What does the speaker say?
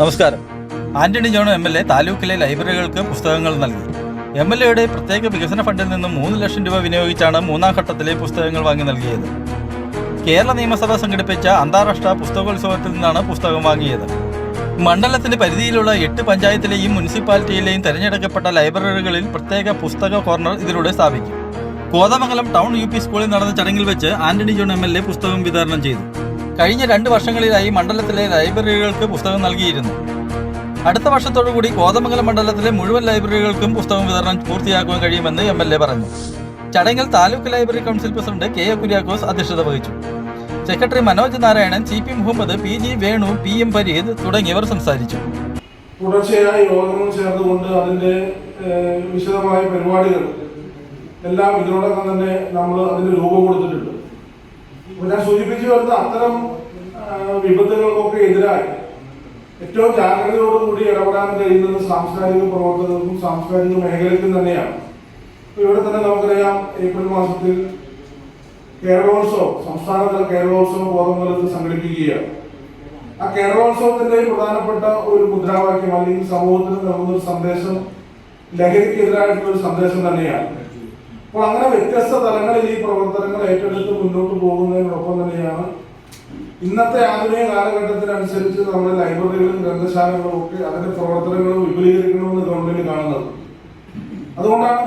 നമസ്കാരം. Antony John M L A താലൂക്കിലെ ലൈബ്രറികൾക്ക് പുസ്തകങ്ങൾ നൽകി. എം എൽ എയുടെ പ്രത്യേക വികസന ഫണ്ടിൽ നിന്നും മൂന്ന് ലക്ഷം രൂപ വിനിയോഗിച്ചാണ് മൂന്നാം ഘട്ടത്തിലെ പുസ്തകങ്ങൾ വാങ്ങി നൽകിയത്. കേരള നിയമസഭ സംഘടിപ്പിച്ച അന്താരാഷ്ട്ര പുസ്തകോത്സവത്തിൽ നിന്നാണ് പുസ്തകം വാങ്ങിയത്. മണ്ഡലത്തിന്റെ പരിധിയിലുള്ള എട്ട് പഞ്ചായത്തിലെയും മുനിസിപ്പാലിറ്റിയിലെയും തെരഞ്ഞെടുക്കപ്പെട്ട ലൈബ്രറികളിൽ പ്രത്യേക പുസ്തക കോർണർ ഇതിലൂടെ സ്ഥാപിക്കും. കോതമംഗലം ടൗൺ യു പി സ്കൂളിൽ നടന്ന ചടങ്ങിൽ വെച്ച് Antony John M L A പുസ്തകം വിതരണം ചെയ്തു. കഴിഞ്ഞ രണ്ട് വർഷങ്ങളിലായി മണ്ഡലത്തിലെ ലൈബ്രറികൾക്ക് പുസ്തകം നൽകിയിരുന്നു. അടുത്ത വർഷത്തോടുകൂടി കോതമംഗലം മണ്ഡലത്തിലെ മുഴുവൻ ലൈബ്രറികൾക്കും പുസ്തകം വിതരണം പൂർത്തിയാക്കുവാൻ കഴിയുമെന്ന് എം എൽ എ പറഞ്ഞു. ചടങ്ങിൽ taluk library council president K A Kuriakose അധ്യക്ഷത വഹിച്ചു. Secretary Manoj Narayanan C P Muhammad P G Venu P M Pareed തുടങ്ങിയവർ സംസാരിച്ചു. തുടർച്ചയായി യോഗങ്ങൾ ചേർന്നുകൊണ്ട് അതിന്റെ വിശദമായ പരിപാടികൾ എല്ലാം ഇതിനോടൊപ്പം തന്നെ നമ്മൾ അതിന് രൂപം കൊടുത്തിട്ടുണ്ട്. ഞാൻ സൂചിപ്പിച്ചു വരുന്ന അത്തരം വിപത്തുകൾക്കൊക്കെ എതിരായി. ഏറ്റവും ജാഗ്രതയോടുകൂടി ഇടപെടാൻ കഴിയുന്നത് സാംസ്കാരിക പ്രവർത്തകർക്കും സാംസ്കാരിക മേഖലയ്ക്കും തന്നെയാണ്. ഇവിടെ തന്നെ നമുക്കറിയാം ഏപ്രിൽ മാസത്തിൽ കേരളോത്സവം സംസ്ഥാനതല കേരളോത്സവം കോതമംഗലത്ത് സംഘടിപ്പിക്കുകയാണ്. ആ കേരളോത്സവത്തിന്റെ പ്രധാനപ്പെട്ട ഒരു മുദ്രാവാക്യം അല്ലെങ്കിൽ സമൂഹത്തിന് നൽകുന്ന ഒരു സന്ദേശം ലഹരിക്കെതിരായിട്ടുള്ള ഒരു സന്ദേശം തന്നെയാണ്. അപ്പോൾ അങ്ങനെ വ്യത്യസ്ത തലങ്ങളിൽ ഈ പ്രവർത്തനങ്ങൾ ഏറ്റെടുത്ത് മുന്നോട്ട് തന്നെയാണ് ഇന്നത്തെ ആധുനിക കാലഘട്ടത്തിനനുസരിച്ച് നമ്മുടെ ലൈബ്രറികളും ഗ്രന്ഥശാലകളും ഒക്കെ അതിന്റെ പ്രവർത്തനങ്ങളും വിപുലീകരിക്കണമെന്ന് ഗവൺമെന്റ് കാണുന്നത്. അതുകൊണ്ടാണ്